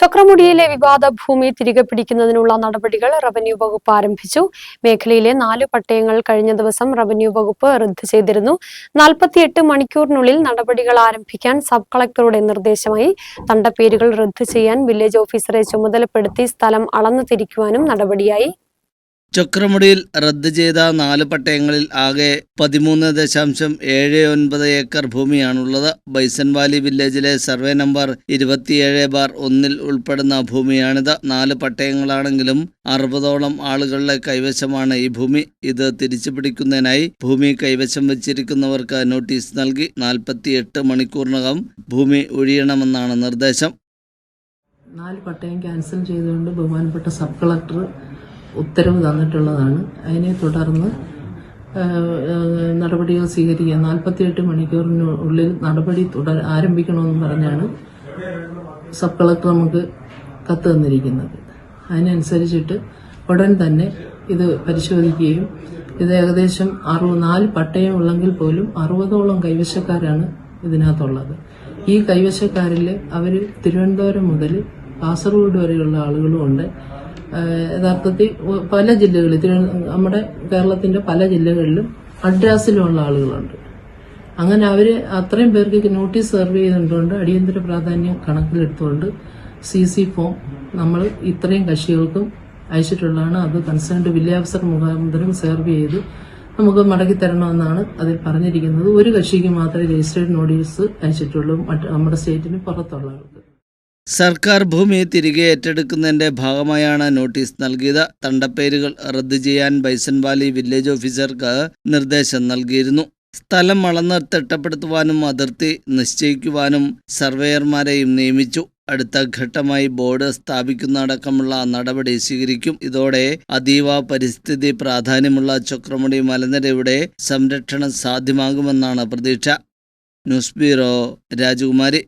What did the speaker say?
ചക്രമുടിയിലെ വിവാദ ഭൂമി തിരികെ പിടിക്കുന്നതിനുള്ള നടപടികൾ റവന്യൂ വകുപ്പ് ആരംഭിച്ചു. മേഖലയിലെ നാല് പട്ടയങ്ങൾ കഴിഞ്ഞ ദിവസം റവന്യൂ വകുപ്പ് റദ്ദ് ചെയ്തിരുന്നു. നാൽപ്പത്തിയെട്ട് മണിക്കൂറിനുള്ളിൽ നടപടികൾ ആരംഭിക്കാൻ സബ് കളക്ടറുടെ നിർദ്ദേശമായി തണ്ടപ്പേരുകൾ റദ്ദ് ചെയ്യാൻ വില്ലേജ് ഓഫീസറെ ചുമതലപ്പെടുത്തി സ്ഥലം അളന്നു തിരിക്കുവാനും നടപടിയായി. ചക്രമുടിയിൽ റദ്ദ് ചെയ്ത നാല് പട്ടയങ്ങളിൽ ആകെ പതിമൂന്ന് ദശാംശം ഏഴ് ഒൻപത് ഏക്കർ ഭൂമിയാണുള്ളത്. ബൈസൺ വാലി വില്ലേജിലെ സർവേ നമ്പർ ഇരുപത്തിയേഴ് ബാർ ഒന്നിൽ ഉൾപ്പെടുന്ന ഭൂമിയാണിത്. നാല് പട്ടയങ്ങളാണെങ്കിലും അറുപതോളം ആളുകളുടെ കൈവശമാണ് ഈ ഭൂമി. ഇത് തിരിച്ചു പിടിക്കുന്നതിനായി ഭൂമി കൈവശം വച്ചിരിക്കുന്നവർക്ക് നോട്ടീസ് നൽകി നാൽപ്പത്തിയെട്ട് മണിക്കൂറിനകം ഭൂമി ഒഴിയണമെന്നാണ് നിർദ്ദേശം. നാല് പട്ടയം ക്യാൻസൽ ചെയ്തുകൊണ്ട് ബഹുമാനപ്പെട്ട സബ് കളക്ടർ ഉത്തരവ് തന്നിട്ടുള്ളതാണ്. അതിനെ തുടർന്ന് നടപടികൾ സ്വീകരിക്കുക. നാൽപ്പത്തിയെട്ട് മണിക്കൂറിനുള്ളിൽ നടപടി തുടർ ആരംഭിക്കണമെന്ന് പറഞ്ഞാണ് സബ് കളക്ടർ നമുക്ക് കത്ത് തന്നിരിക്കുന്നത്. അതിനനുസരിച്ചിട്ട് ഉടൻ തന്നെ ഇത് പരിശോധിക്കുകയും ഇത് ഏകദേശം അറുപത് നാല് പട്ടയം ഉള്ളെങ്കിൽ പോലും അറുപതോളം കൈവശക്കാരാണ് ഇതിനകത്തുള്ളത്. ഈ കൈവശക്കാരിൽ അവർ തിരുവനന്തപുരം മുതൽ കാസർഗോഡ് വരെയുള്ള ആളുകളും ഉണ്ട്. ആഹ് യഥാർത്ഥത്തിൽ പല ജില്ലകളിൽ നമ്മുടെ കേരളത്തിന്റെ പല ജില്ലകളിലും അഡ്രാസിലുമുള്ള ആളുകളുണ്ട്. അങ്ങനെ അവർ അത്രയും പേർക്ക് നോട്ടീസ് സെർവ് ചെയ്തിട്ടുണ്ട് അടിയന്തര പ്രാധാന്യം കണക്കിലെടുത്തുകൊണ്ട് സി സി ഫോം നമ്മൾ ഇത്രയും കക്ഷികൾക്കും അയച്ചിട്ടുള്ളതാണ്. അത് കൺസേൺഡ് വില്ലേജ് മുഖാന്തരം സെർവ് ചെയ്ത് നമുക്ക് മടക്കി തരണമെന്നാണ് അതിൽ പറഞ്ഞിരിക്കുന്നത്. ഒരു കക്ഷിക്ക് മാത്രമേ രജിസ്റ്റേർഡ് നോട്ടീസ് അയച്ചിട്ടുള്ളൂ. നമ്മുടെ സ്റ്റേറ്റിന് പുറത്തുള്ള ആൾക്ക്. സർക്കാർ ഭൂമി തിരികെ ഏറ്റെടുക്കുന്നതിന്റെ ഭാഗമായാണ് നോട്ടീസ് നൽകിയത്. തണ്ടപ്പേരുകൾ റദ്ദു ചെയ്യാൻ ബൈസൺ വാലി വില്ലേജ് ഓഫീസർക്ക് നിർദ്ദേശം നൽകിയിരുന്നു. സ്ഥലം അളന്ന് തിട്ടപ്പെടുത്തുവാനും അതിർത്തി നിശ്ചയിക്കുവാനും സർവേയർമാരെയും നിയമിച്ചു. അടുത്ത ഘട്ടമായി ബോർഡ് സ്ഥാപിക്കുന്നതടക്കമുള്ള നടപടി സ്വീകരിക്കും. ഇതോടെ അതീവ പരിസ്ഥിതി പ്രാധാന്യമുള്ള ചക്രമുടി മലനിരയുടെ സംരക്ഷണം സാധ്യമാകുമെന്നാണ് പ്രതീക്ഷ. ന്യൂസ് ബ്യൂറോ രാജകുമാരി.